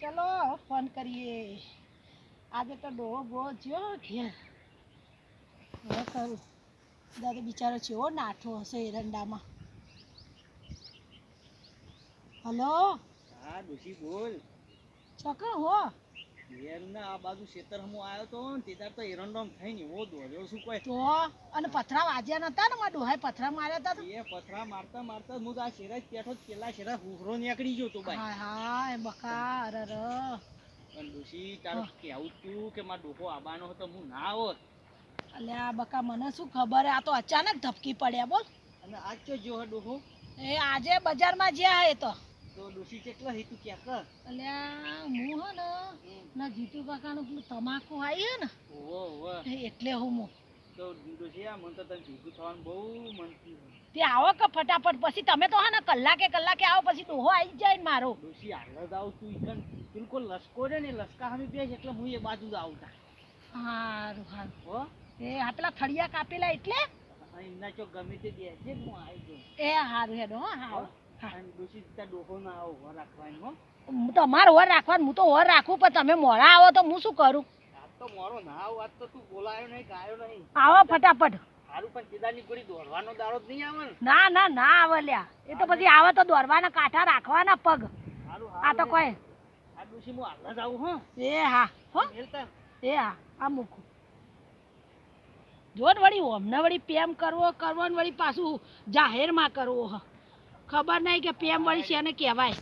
ચલો ફોન કરીએ. આજે તો ડોહો બહુ જ્યો ઘેર. હવે કરું દાદા બિચારો ચેવો નાઠો હશે એરંડામાં. હલો? હા ડોશી બોલ. ચોકણ હો. ઘેરના આ બાજુ શેતરમો આવ્યો તો ને તે તો એરંડોમ થઈને એવો દોડ્યો શું કોઈ તો અને પથરા વાજ્યા નતા ને મારા ડોહાએ પથરા માર્યા હતા તો? એ પથરા મારતા મારતા હું તો આ શેરા બેઠો પેલા શેરા હુહરો નીકળી ગયો તો ભાઈ હા હા એ બકા અરે ર પણ ડોશી તારું કેવું તું કે મારો ડોહો આબાનો હતો હું ના આવત અલ્યા બકા મને શું ખબર આ તો અચાનક ધપકી પડ્યા બોલ. અને આજ જો હે ડોહો. એ આજે બજારમાં જ્યાં હે તો. તો ડોશી કેટલા હે તું કર? અલ્યા હું હે ને ના જીતુ કાકાનું પેલું તમાકુ આવી હે ને ઓહો ઓહો એટલે હું હું તો ડોશી આ તો તને ભેગું થવાનું બહુ મન તે આવો કે ફટાફટ પછી તમે તો હા ને કલાકે કલાકે આવો પછી ડોહો આવી જાય ને મારો. ડોસી આગળ જ આવું તું ઈકન બિલકુલ લસકો રે ને લસકા હમી બેસ એટલે હું એ બાજુ જ આવતા હારું હારું. હો? એ આ પેલા થળિયા કાપેલા એટલે? એમના ચો ગમે તે દે છે હું આવી જઉં. એ હારું હેડો હા હા. તમારે ઓર રાખવાનું હું. તો ઓર રાખું પણ તમે મોડા આવો તો હું શું કરું? તો મારો ના આવ આજ તો તું બોલાયો નહીં ગાયો નહીં. આવો ફટાફટ. સારું પણ ચીદાની ગોળી દોડવાનો દાડો જ નહીં આવે ના. ના ના આવે લ્યા. એ તો પછી આવે તો દોરવાના કાંઠા રાખવાના પગ. આ તો કોઈ. આ ડોશી હું એ હા હો. એ હા આ મૂકું. જોત વળી ઓમને વળી પ્રેમ કરવો કરવો ને વળી પાછું જાહેરમાં કરવો હ. ખબર નહીં કે પ્રેમ વળી છે ને કહેવાય.